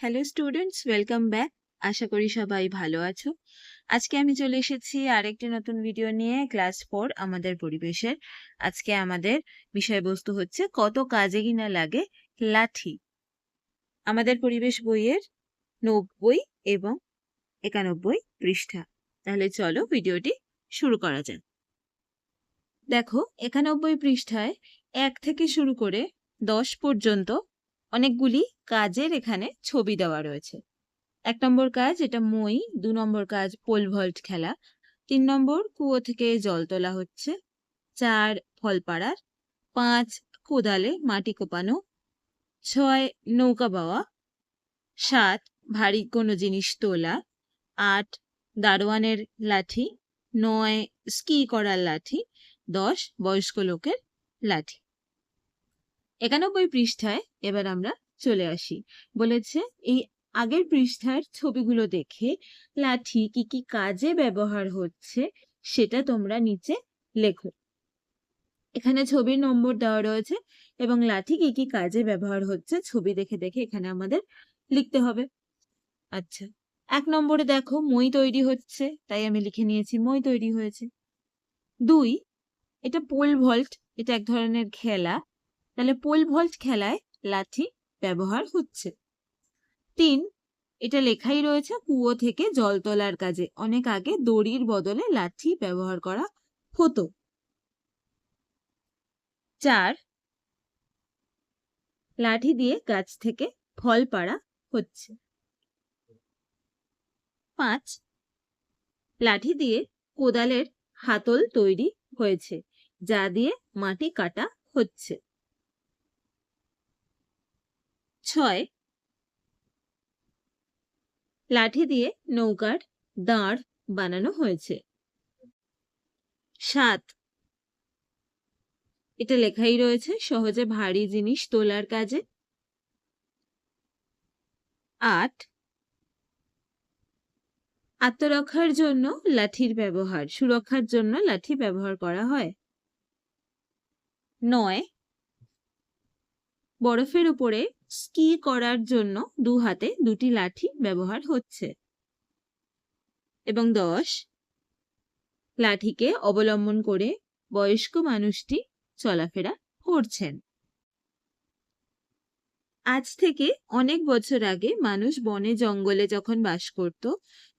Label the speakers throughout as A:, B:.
A: Hello students welcome back আশা করি সবাই ভালো আছো। আজকে আমি চলে এসেছি আরেকটি নতুন ভিডিও নিয়ে ক্লাস ফোর আমাদের পরিবেশের। আজকে আমাদের বিষয়বস্তু হচ্ছে, কত কাজে কিনা লাগে লাঠি। আমাদের পরিবেশ বইয়ের নব্বই এবং একানব্বই পৃষ্ঠা। তাহলে চলো ভিডিওটি শুরু করা যাক। দেখো, একানব্বই পৃষ্ঠায় এক থেকে শুরু করে দশ পর্যন্ত অনেকগুলি কাজের এখানে ছবি দেওয়া রয়েছে। এক নম্বর কাজ এটা মই, দু নম্বর কাজ পোল ভল্ট খেলা, তিন নম্বর কুয়ো থেকে জল তোলা হচ্ছে, চার ফল পাড়ার, পাঁচ কোদালে মাটি কোপানো, ছয় নৌকা বাওয়া, সাত ভারী কোনো জিনিস তোলা, আট দারোয়ানের লাঠি, নয় স্কি করার লাঠি, দশ বয়স্ক লোকের লাঠি। একানব্বই পৃষ্ঠায় এবার আমরা চলে আসি। বলেছে, এই আগের পৃষ্ঠার ছবিগুলো দেখে লাঠি কি কি কাজে ব্যবহার হচ্ছে সেটা তোমরা নিচে লেখো। এখানে ছবির নম্বর দেওয়া রয়েছে এবং লাঠি কি কি কাজে ব্যবহার হচ্ছে ছবি দেখে দেখে এখানে আমাদের লিখতে হবে। আচ্ছা এক নম্বরে দেখো, মই তৈরি হচ্ছে তাই আমি লিখে নিয়েছি, মই তৈরি হয়েছে। দুই, এটা পোল ভল্ট এটা এক ধরনের খেলা তাহলে পোল ভল্ট খেলায় লাঠি ব্যবহার হচ্ছে। তিন, এটা লেখাই রয়েছে কুয়ো থেকে জল তোলার কাজে। অনেক আগে দড়ির বদলে লাঠি ব্যবহার করা হতো। চার, লাঠি দিয়ে গাছ থেকে ফল পাড়া হচ্ছে। পাঁচ, লাঠি দিয়ে কোদালের হাতল তৈরি হয়েছে, যা দিয়ে মাটি কাটা হচ্ছে। ছয় লাঠি দিয়ে নৌকার দাঁড় বানানো হয়েছে। সাত এটা লেখাই রয়েছে, সহজে ভারী জিনিস তোলার কাজে। আট আত্মরক্ষার জন্য লাঠির ব্যবহার, সুরক্ষার জন্য লাঠি ব্যবহার করা হয়। নয় বরফের উপরে স্কি করার জন্য দু হাতে দুটি লাঠি ব্যবহার হচ্ছে। এবং দশ, লাঠিকে অবলম্বন করে বয়স্ক মানুষটি চলাফেরা করছেন। আজ থেকে অনেক বছর আগে মানুষ বনে জঙ্গলে যখন বাস করত,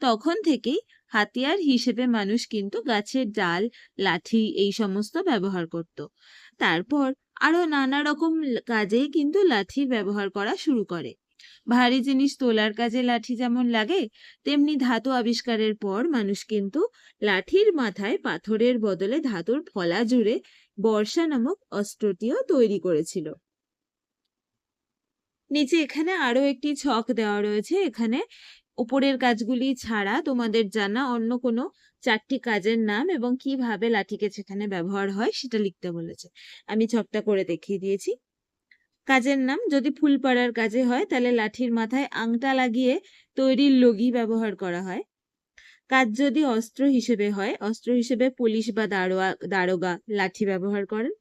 A: তখন থেকেই হাতিয়ার হিসেবে মানুষ কিন্তু গাছের ডাল, লাঠি এই সমস্ত ব্যবহার করত। তারপর আরও নানা রকম কাজে কিন্তু লাঠির ব্যবহার করা শুরু করে। ভারী জিনিস তোলার কাজে লাঠি যেমন লাগে, তেমনি ধাতু আবিষ্কারের পর মানুষ কিন্তু লাঠির মাথায় পাথরের বদলে ধাতুর ফলা জুড়ে বর্ষা নামক অস্ত্রটিও তৈরি করেছিল। নিচে এখানে আরও একটি ছক দেওয়া রয়েছে। এখানে উপরের কাজগুলি ছাড়া তোমাদের জানা অন্য কোনো চারটি কাজের নাম এবং কীভাবে লাঠিকে সেখানে ব্যবহার হয় সেটা লিখতে বলেছে। আমি ছকটা করে দেখিয়ে দিয়েছি। কাজের নাম যদি ফুল পাড়ার কাজে হয় তাহলে লাঠির মাথায় আংটা লাগিয়ে তৈরির লগি ব্যবহার করা হয়। কাজ যদি অস্ত্র হিসেবে হয়, অস্ত্র হিসেবে পুলিশ বা দারোয়া, দারোগা লাঠি ব্যবহার করেন।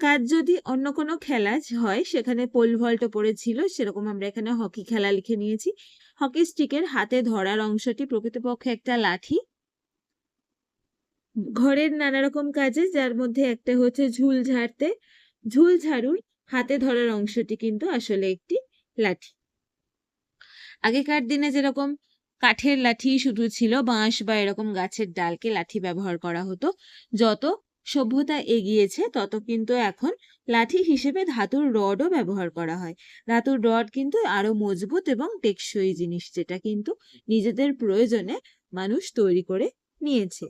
A: কাজ যদি অন্য কোনো খেলা হয়, সেখানে পোল ভল্ট পড়েছিল, সেরকম আমরা এখানে হকি খেলা লিখে নিয়েছি। হকি স্টিকের হাতে ধরার অংশটি প্রকৃতপক্ষে একটা লাঠি। ঘরের নানা রকম কাজে, যার মধ্যে একটা হচ্ছে ঝুল ঝাড়তে। ঝুল ঝাড়ুর হাতে ধরার অংশটি কিন্তু আসলে একটি লাঠি। আগেকার দিনে যেরকম কাঠের লাঠি শুধু ছিল, বাঁশ বা এরকম গাছের ডালকে লাঠি ব্যবহার করা হতো, যত সভ্যতা এগিয়েছে, তত কিন্তু এখন লাঠি হিসেবে ধাতুর রডও ব্যবহার করা হয়। ধাতুর রড কিন্তু আরও মজবুত এবং টেকসই জিনিস, যেটা কিন্তু নিজেদের প্রয়োজনে মানুষ তৈরি করে নিয়েছে।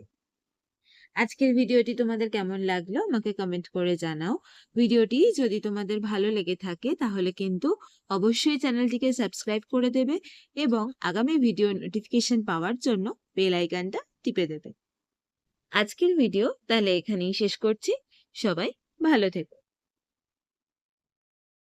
A: আজকের ভিডিওটি তোমাদের কেমন লাগল আমাকে কমেন্ট করে জানাও। ভিডিওটি যদি তোমাদের ভালো লেগে থাকে, তাহলে কিন্তু অবশ্যই চ্যানেলটিকে সাবস্ক্রাইব করে দেবে এবং আগামী ভিডিও নোটিফিকেশন পাওয়ার জন্য বেল আইকনটা টিপে দেবে। আজকের ভিডিও তাহলে এখানেই শেষ করছি। সবাই ভালো থেকো।